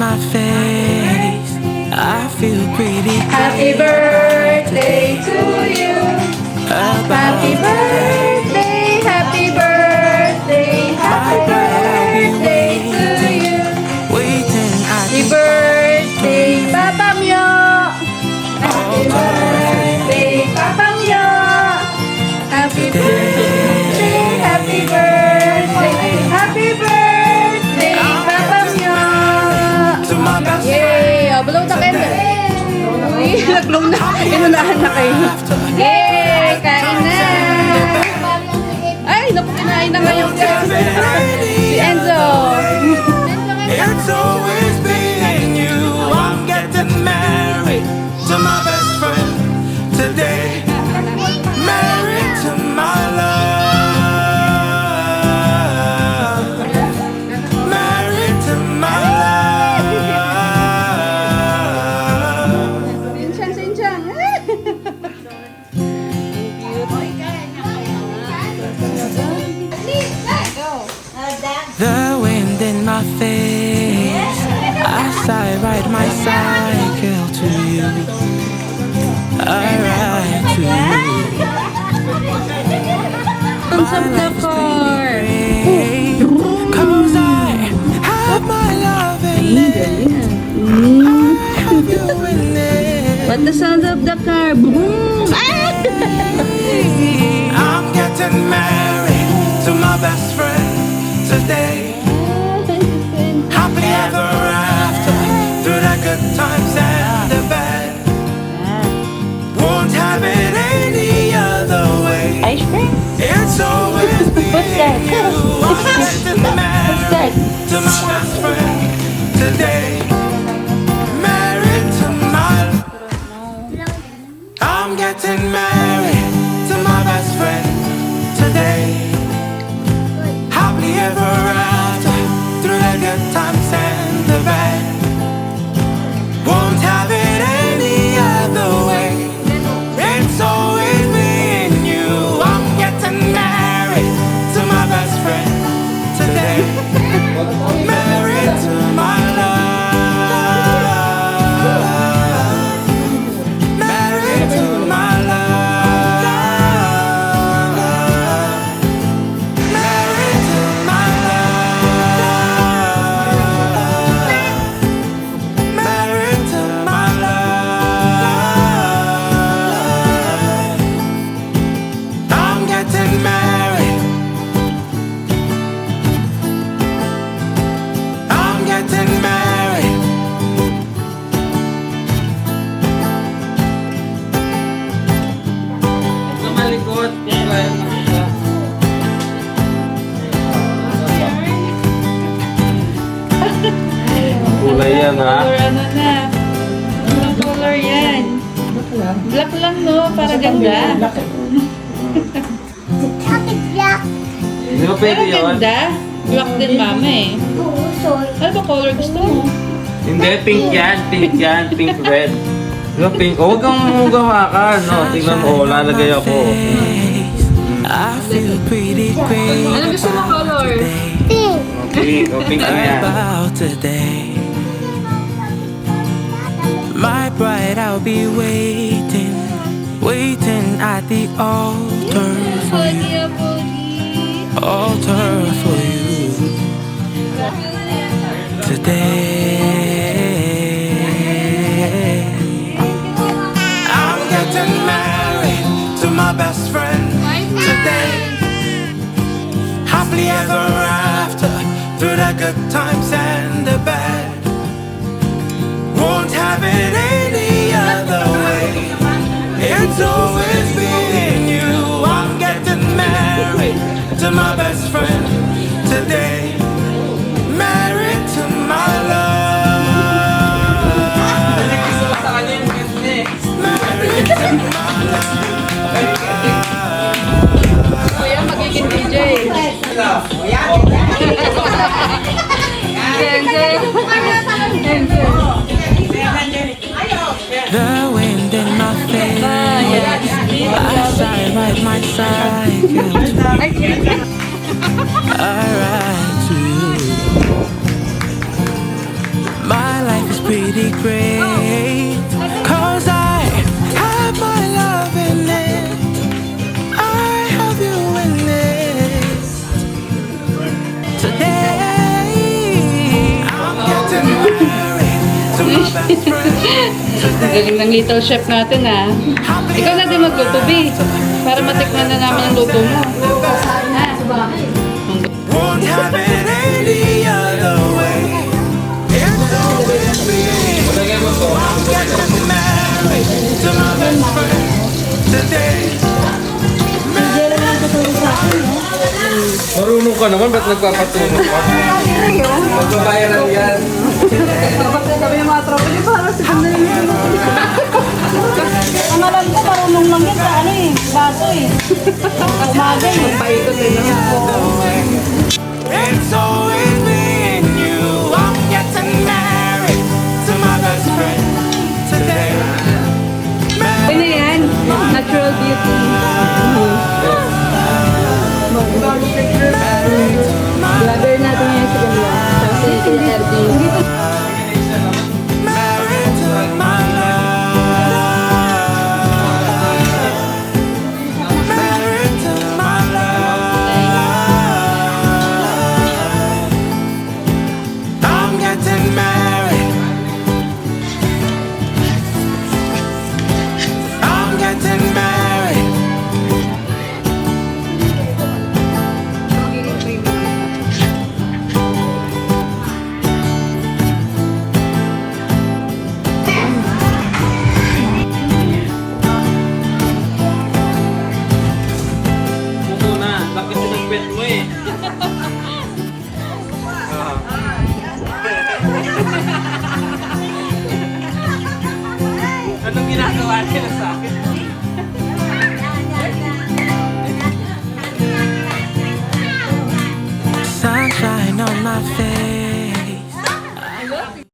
my face. I feel pretty Happy birthday to you. Happy birthday, happy birthday, happy birthday to you. waiting Happy birthday, Nag-blow na. Inunahan na kayo. Yay! Kain na! Ay, naku, kinain na ngayon. Si Enzo. Cycle to you. I ride to you. It's always Black lang no? Para ganda. Di ba pwede Para yun? ganda. Black din mama eh. Ano ba color gusto mo? Hindi, pink yan. Pink yan. Pink red. Di ba pink? Oh, huwag kang hugawakan. No, tingnan mo. Oh, lalagay ako. I feel pretty great Ano gusto mo color? Pink. Oh, pink na yan. about today. My bride, I'll be waiting, waiting at the altar for you, altar for you today. It's always been you. I'm getting married to my best friend today. Married to my love. Married to my love. Kuya, magiging DJ. pretty great Cause I have my love in it I have you in it Today I'm getting married to my Ang galing ng little chef natin ah. Ikaw na din magluto, babe Para matikman na namin yung luto mo. Ha? Won't have it any other way. It's always me. I'm getting married to my best friend today. Marunong ka naman, ba't nagpapatulong ka? Magbabayaran yan. Sabi ng mga tropa, di ba? Kasi ganda yun. Alam ko, marunong lang yan sa ano eh, baso eh. Umaga eh. Paikot eh. It's always Married. Muna, bakit yung pet mo eh? Anong ginagawa nila sa akin? on my face.